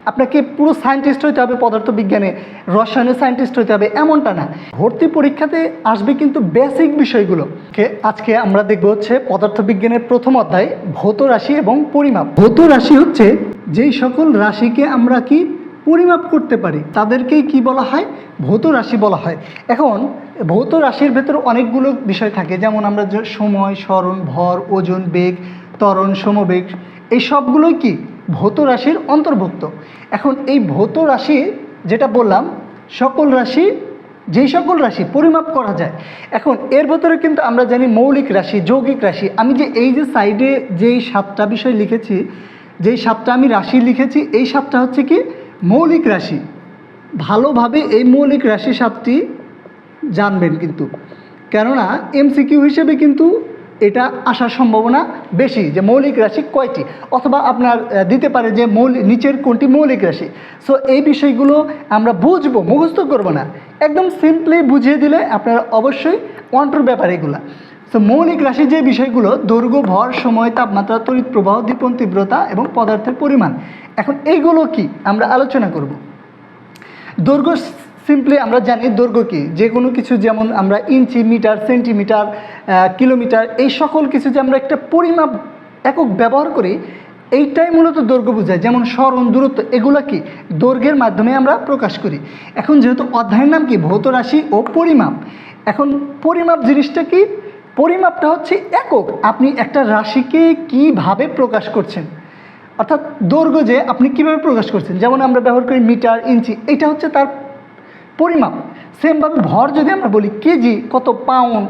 আপনাকে পুরো সায়েন্টিস্ট হইতে হবে, পদার্থবিজ্ঞানে, রসায়নের সায়েন্টিস্ট হইতে হবে, এমনটা না। ভর্তি পরীক্ষাতে আসবে কিন্তু বেসিক বিষয়গুলো। আজকে আমরা দেখব হচ্ছে পদার্থবিজ্ঞানের প্রথম অধ্যায়, ভৌত রাশি এবং পরিমাপ। ভৌত রাশি হচ্ছে যেই সকল রাশিকে আমরা কি পরিমাপ করতে পারি, তাদেরকেই কি বলা হয়? ভৌত রাশি বলা হয়। এখন, ভৌত রাশির ভেতর অনেকগুলো বিষয় থাকে, যেমন আমরা সময়, স্মরণ, ভর, ওজন, বেগ, ত্বরণ, সমবেগ, এই সবগুলোই কি? ভৌত রাশির অন্তর্ভুক্ত। এখন এই ভৌত রাশি যেটা বললাম, সকল রাশি, যেই সকল রাশি পরিমাপ করা যায়, এখন এর ভেতরে কিন্তু আমরা জানি মৌলিক রাশি, যৌগিক রাশি। আমি যে এই যে সাইডে যেই সাতটা বিষয় লিখেছি, যেই সাতটা আমি রাশি লিখেছি, এই সাতটা হচ্ছে কি মৌলিক রাশি। ভালোভাবে এই মৌলিক রাশি সাতটি জানবেন কিন্তু। কেননা এমসিকিউ হিসেবে কিন্তু এটা আসার সম্ভাবনা বেশি যে মৌলিক রাশি কয়টি? অথবা আপনার দিতে পারে যে মৌলিক নিচের কোনটি মৌলিক রাশি। সো এই বিষয়গুলো আমরা বুঝব, মুখস্থ করব না। একদম সিম্পলি বুঝিয়ে দিলে আপনারা অবশ্যই অন্টর ব্যাপার এগুলো। সো মৌলিক রাশি যে বিষয়গুলো, দৈর্ঘ্য, ভর, সময়, তাপমাত্রা, তড়িৎ প্রবাহ দীপন তীব্রতা এবং পদার্থের পরিমাণ। এখন এইগুলো কি? আমরা আলোচনা করব। দৈর্ঘ্য সিম্পলি আমরা জানি দৈর্ঘ্য কী? যে কোনো কিছু যেমন আমরা ইঞ্চি, মিটার, সেন্টিমিটার কিলোমিটার, এই সকল কিছু যে আমরা একটা পরিমাপ একক ব্যবহার করি, এইটাই মূলত দৈর্ঘ্য বোঝায়। যেমন স্মরণ, দূরত্ব, এগুলো কি? দৈর্ঘ্যের মাধ্যমে আমরা প্রকাশ করি। এখন যেহেতু অধ্যায়ের নাম কি? ভৌত রাশি ও পরিমাপ। এখন পরিমাপ জিনিসটা কি? পরিমাপটা হচ্ছে একক। আপনি একটা রাশিকে কীভাবে প্রকাশ করছেন? অর্থাৎ দৈর্ঘ্য যে আপনি কীভাবে প্রকাশ করছেন? যেমন আমরা ব্যবহার করি মিটার, ইঞ্চি এটা হচ্ছে তার পরিমাপ। সেমভাবে ভর যদি আমরা বলি, কেজি, কত পাউন্ড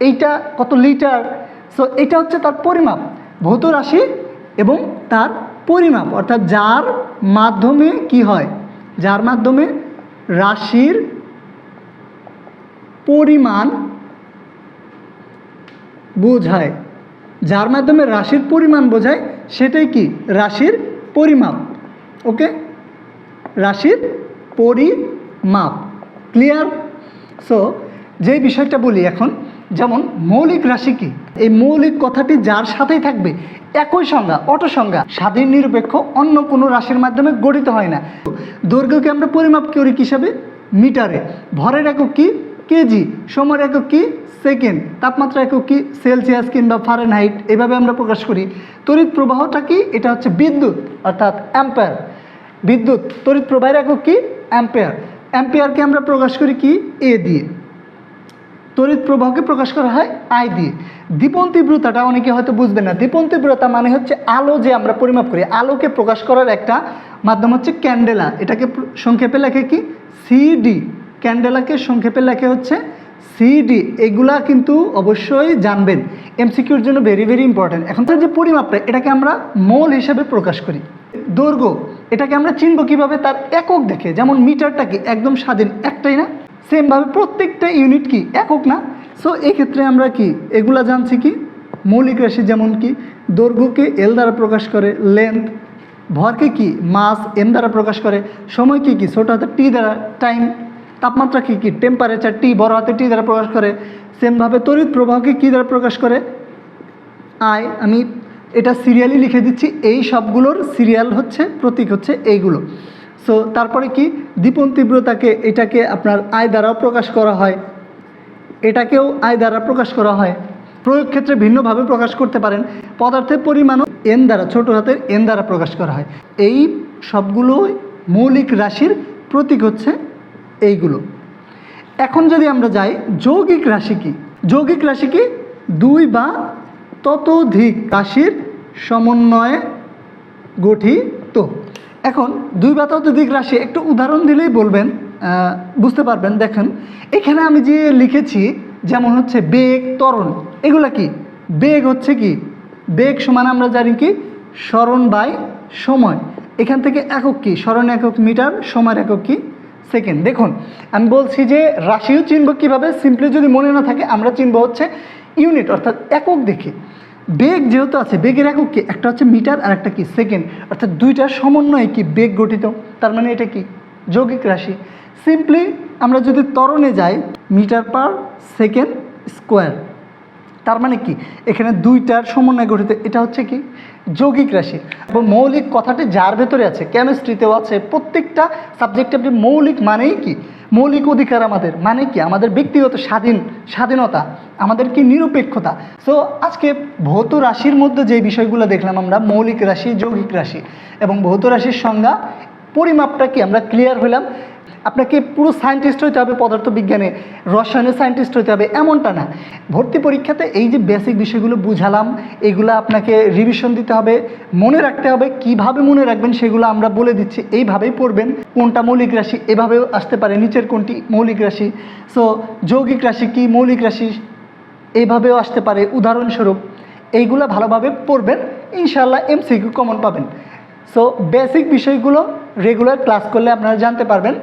এইটা কত লিটার? সো এটা হচ্ছে তার পরিমাপ। ভৌত রাশি এবং তার পরিমাপ। অর্থাৎ যার মাধ্যমে কি হয়? যার মাধ্যমে রাশির পরিমাণ বোঝায়। যার মাধ্যমে রাশির পরিমাণ বোঝায়, সেটাই কি? রাশির পরিমাপ। ওকে রাশির পরিমাপ। ক্লিয়ার সো যে বিষয়টা বলি এখন যেমন মৌলিক রাশি কি? এই মৌলিক কথাটি যার সাথেই থাকবে, একই সংজ্ঞা, অটো সংজ্ঞা। স্বাধীন, নিরপেক্ষ, অন্য কোনো রাশির মাধ্যমে গঠিত হয় না। দৈর্ঘ্যকে আমরা পরিমাপ করি হিসাবে মিটারে। ভরের একক কি? কেজি। সময়ের একক কি? সেকেন্ড। তাপমাত্রা একক কি? সেলসিয়াস কিংবা ফারেনহাইট। এভাবে আমরা প্রকাশ করি। তড়িৎ প্রবাহটা কি? এটা হচ্ছে বিদ্যুৎ, অর্থাৎ অ্যাম্পায়ার। বিদ্যুৎ, তড়িৎ প্রবাহের একক কি? অ্যাম্পেয়ার। অ্যাম্পেয়ারকে আমরা প্রকাশ করি কি? এ দিয়ে। তড়িৎ প্রবাহকে প্রকাশ করা হয় আই দিয়ে। দীপন তীব্রতাটা অনেকে হয়তো বুঝবেন না। দীপন তীব্রতা মানে হচ্ছে আলো যে আমরা পরিমাপ করি। আলোকে প্রকাশ করার একটা মাধ্যম হচ্ছে ক্যান্ডেলা। এটাকে সংক্ষেপে লেখে কি? সিডি ক্যান্ডেলাকে সংক্ষেপে লেখে হচ্ছে সিডি এগুলা কিন্তু অবশ্যই জানবেন। এমসিকিউর জন্য ভেরি ভেরি ইম্পর্ট্যান্ট এখন তার যে পরিমাপটা, এটাকে আমরা মোল হিসেবে প্রকাশ করি। দৈর্ঘ্য। এটাকে আমরা চিনব কীভাবে? তার একক দেখে। যেমন মিটারটা কি একদম স্বাধীন একটাই না? সেমভাবে প্রত্যেকটা ইউনিট কি একক না? সো এই ক্ষেত্রে আমরা কি? এগুলা জানছি কি? মৌলিক রাশি যেমন কি? দৈর্ঘ্যকে এল দ্বারা প্রকাশ করে লেন্থ ভরকে কি? মাস এম দ্বারা প্রকাশ করে সময় কি? কি ছোটো হাতে টি দ্বারা টাইম তাপমাত্রা কি কি? টেম্পারেচার টি বড় হাতে টি দ্বারা প্রকাশ করে, সেমভাবে তড়িৎ প্রবাহকে কী দ্বারা প্রকাশ করে? আই আমি এটা সিরিয়ালি লিখে দিচ্ছি, এই সবগুলোর সিরিয়াল হচ্ছে, প্রতীক হচ্ছে এইগুলো। সো তারপরে কি? দীপন তীব্রতাকে এটাকে আপনার আয় দ্বারাও প্রকাশ করা হয়। এটাকেও আয় দ্বারা প্রকাশ করা হয়। প্রয়োগ ক্ষেত্রে ভিন্নভাবে প্রকাশ করতে পারেন। পদার্থের পরিমাণও এন দ্বারা, ছোট হাতের এন দ্বারা প্রকাশ করা হয়। এই সবগুলো মৌলিক রাশির প্রতীক হচ্ছে এইগুলো। এখন যদি আমরা যাই, যৌগিক রাশি কি? যৌগিক রাশি কি? দুই বা ততোধিক রাশির সমন্বয়ে গঠিত এখন দুই বা ততোধিক রাশি, একটু উদাহরণ দিলেই বলবেন বুঝতে পারবেন। দেখেন, এখানে আমি যে লিখেছি, যেমন হচ্ছে বেগ, ত্বরণ, এগুলা কি? বেগ হচ্ছে কি? বেগ সমান আমরা জানি কি? স্মরণ বাই সময়। এখান থেকে একক কি? স্মরণ একক মিটার, সময়ের একক কি? সেকেন্ড। দেখুন, আমি বলছি যে রাশিও চিনব কীভাবে? সিম্পলি যদি মনে না থাকে, আমরা চিনব হচ্ছে ইউনিট, অর্থাৎ একক দেখে বেগ যেহেতু আছে, বেগের একক কি? একটা হচ্ছে মিটার আর একটা কি? সেকেন্ড। অর্থাৎ দুইটার সমন্বয়ে কি বেগ গঠিত? তার মানে এটা কি? যৌগিক রাশি। সিম্পলি আমরা যদি তরণে যাই, মিটার পার সেকেন্ড স্কোয়ার। তার মানে কি? এখানে দুইটার সমন্বয় গঠিত। এটা হচ্ছে কি? যৌগিক রাশি। এবং মৌলিক কথাটি যার ভেতরে আছে? কেমিস্ট্রিতেও আছে। প্রত্যেকটা সাবজেক্টে আপনি মৌলিক মানেই কি? মৌলিক অধিকার আমাদের। মানে কি? আমাদের ব্যক্তিগত স্বাধীন স্বাধীনতা। আমাদের কি নিরপেক্ষতা? সো আজকে ভৌত রাশির মধ্যে যে বিষয়গুলো দেখলাম আমরা, মৌলিক রাশি, যৌগিক রাশি এবং ভৌত রাশির সংজ্ঞা, পরিমাপটা কি? আমরা ক্লিয়ার হলাম। আপনাকে পুরো সায়েন্টিস্ট হইতে হবে, পদার্থবিজ্ঞানে, রসায়নের সায়েন্টিস্ট হইতে হবে, এমনটা না। ভর্তি পরীক্ষাতে এই যে বেসিক বিষয়গুলো বুঝালাম, এগুলো আপনাকে রিভিশন দিতে হবে, মনে রাখতে হবে কীভাবে মনে রাখবেন সেগুলো আমরা বলে দিচ্ছি, এইভাবেই পড়বেন। কোনটা মৌলিক রাশি, এভাবেও আসতে পারে, নিচের কোনটি মৌলিক রাশি। সো যৌগিক রাশি কি, মৌলিক রাশি? এইভাবেও আসতে পারে, উদাহরণস্বরূপ, এইগুলো ভালোভাবে পড়বেন ইনশাল্লাহ এমসিকিউ কমন পাবেন। সো বেসিক বিষয়গুলো রেগুলার ক্লাস করলে আপনারা জানতে পারবেন।